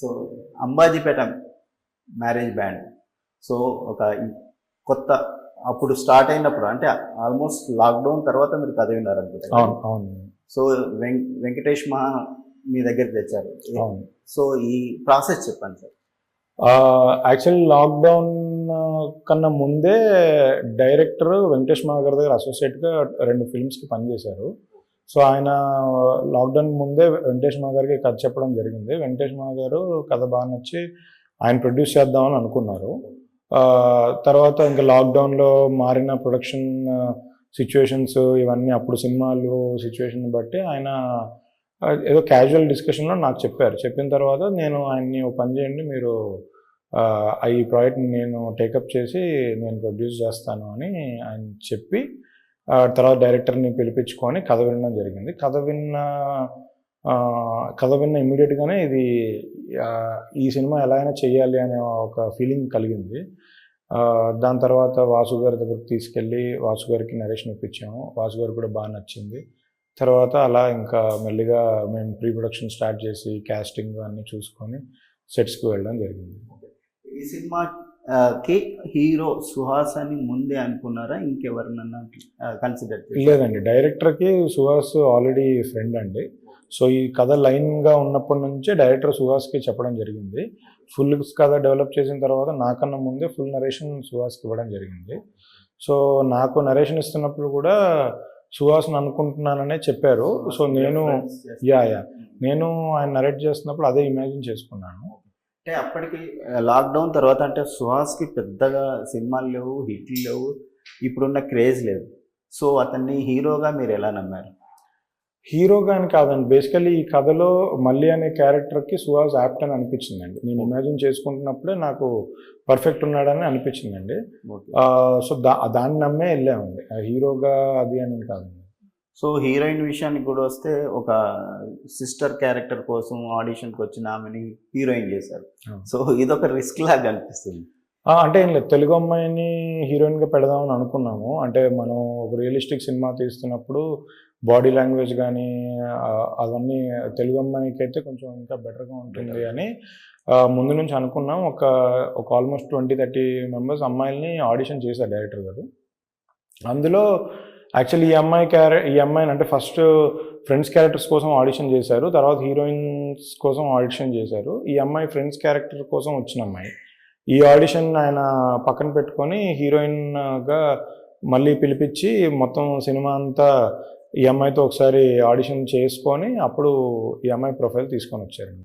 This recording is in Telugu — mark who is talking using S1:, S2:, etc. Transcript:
S1: So Ambajipeta marriage band. So ఒక కొత్త అప్పుడు స్టార్ట్ అయినప్పుడు అంటే ఆల్మోస్ట్ లాక్డౌన్ తర్వాత మీరు కథ అనుకుంటా
S2: అవును
S1: సో వెం వెంకటేష్ మహా మీ దగ్గర తెచ్చారు. సో ఈ ప్రాసెస్ చెప్పండి సార్.
S2: యాక్చువల్లీ లాక్డౌన్ కన్నా ముందే డైరెక్టర్ వెంకటేష్ మాగర్ దగ్గర అసోసియేట్గా రెండు ఫిల్మ్స్కి పనిచేశారు. సో ఆయన లాక్డౌన్ ముందే వెంకటేష్ మాగారికి కథ చెప్పడం జరిగింది. వెంకటేష్ మాగారు కథ బాగా నచ్చి ఆయన ప్రొడ్యూస్ చేద్దామని అనుకున్నారు. తర్వాత ఇంకా లాక్డౌన్లో మారిన ప్రొడక్షన్ సిచ్యువేషన్స్ ఇవన్నీ అప్పుడు సినిమాలు సిచ్యువేషన్ బట్టి ఆయన ఏదో క్యాజువల్ డిస్కషన్లో నాకు చెప్పారు. చెప్పిన తర్వాత నేను ఆయన్ని ఓ పని చేయండి మీరు ఆ, ఈ ప్రాజెక్ట్ని నేను టేకప్ చేసి నేను ప్రొడ్యూస్ చేస్తాను అని ఆయన చెప్పి తర్వాత డైరెక్టర్ని పిలిపించుకొని కథ వినడం జరిగింది. కథ విన్న కథ విన్న ఇమ్మీడియట్గానే ఇది ఈ సినిమా ఎలా అయినా చేయాలి అనే ఒక ఫీలింగ్ కలిగింది. దాని తర్వాత వాసు గారి దగ్గరికి తీసుకెళ్ళి వాసు గారికి నరేషన్ ఇప్పించాము. వాసు గారికి కూడా బాగా నచ్చింది. తర్వాత అలా ఇంకా మెల్లిగా మేము ప్రీ ప్రొడక్షన్ స్టార్ట్ చేసి క్యాస్టింగ్ అన్నీ చూసుకొని సెట్స్కి వెళ్ళడం జరిగింది.
S1: ఈ సినిమా కి హీరో సుహాస్ అని ముందే అనుకున్నారా? ఇంకెవరినన్నా కన్సిడర్
S2: లేదండి. డైరెక్టర్కి సుహాస్ ఆల్రెడీ ఫ్రెండ్ అండి. సో ఈ కథ లైన్గా ఉన్నప్పటి నుంచే డైరెక్టర్ సుహాస్కి చెప్పడం జరిగింది. ఫుల్ కథ డెవలప్ చేసిన తర్వాత నాకన్నా ముందే ఫుల్ నరేషన్ సుహాస్కి ఇవ్వడం జరిగింది. సో నాకు నరేషన్ ఇస్తున్నప్పుడు కూడా సుహాస్ని అనుకుంటున్నాననే చెప్పారు. సో నేను యా యా. నేను ఆయన నరేట్ చేస్తున్నప్పుడు అదే ఇమాజిన్ చేసుకున్నాను.
S1: అంటే అప్పటికి లాక్డౌన్ తర్వాత అంటే సుహాస్కి పెద్దగా సినిమాలు లేవు హిట్లు లేవు ఇప్పుడున్న క్రేజ్ లేదు. సో అతన్ని హీరోగా మీరు ఎలా నమ్మారు?
S2: హీరోగా అని కాదండి. బేసికలీ ఈ కథలో మళ్ళీ అనే క్యారెక్టర్కి సుహాస్ యాప్ట్ అని అనిపించిందండి. నేను ఇమాజిన్ చేసుకుంటున్నప్పుడే నాకు పర్ఫెక్ట్ ఉన్నాడని అనిపించిందండి. సో దా దాన్ని నమ్మే వెళ్ళామండి. హీరోగా అది అని కాదండి.
S1: సో హీరోయిన్ విషయానికి కూడా వస్తే ఒక సిస్టర్ క్యారెక్టర్ కోసం ఆడిషన్కి వచ్చిన ఆమెని హీరోయిన్ చేశారు. సో ఇదొక రిస్క్ లాగా అనిపిస్తుంది.
S2: అంటే ఏం లేదు తెలుగు అమ్మాయిని హీరోయిన్గా పెడదామని అనుకున్నాము. అంటే మనం ఒక రియలిస్టిక్ సినిమా తీస్తున్నప్పుడు బాడీ లాంగ్వేజ్ కానీ అవన్నీ తెలుగు అమ్మాయికి అయితే కొంచెం ఇంకా బెటర్గా ఉంటుంది అని ముందు నుంచి అనుకున్నాం. ఒక ఒక ఆల్మోస్ట్ ట్వంటీ థర్టీ మెంబర్స్ అమ్మాయిల్ని ఆడిషన్ చేశారు డైరెక్టర్ గారు. అందులో యాక్చువల్లీ ఈ అమ్మాయి క్యారె ఈ అమ్మాయిని అంటే ఫస్ట్ ఫ్రెండ్స్ క్యారెక్టర్స్ కోసం ఆడిషన్ చేశారు. తర్వాత హీరోయిన్స్ కోసం ఆడిషన్ చేశారు. ఈ అమ్మాయి ఫ్రెండ్స్ క్యారెక్టర్ కోసం వచ్చిన అమ్మాయి. ఈ ఆడిషన్ ఆయన పక్కన పెట్టుకొని హీరోయిన్గా మళ్ళీ పిలిపించి మొత్తం సినిమా అంతా ఈ అమ్మాయితో ఒకసారి ఆడిషన్ చేసుకొని అప్పుడు ఈ అమ్మాయి ప్రొఫైల్ తీసుకొని వచ్చారు.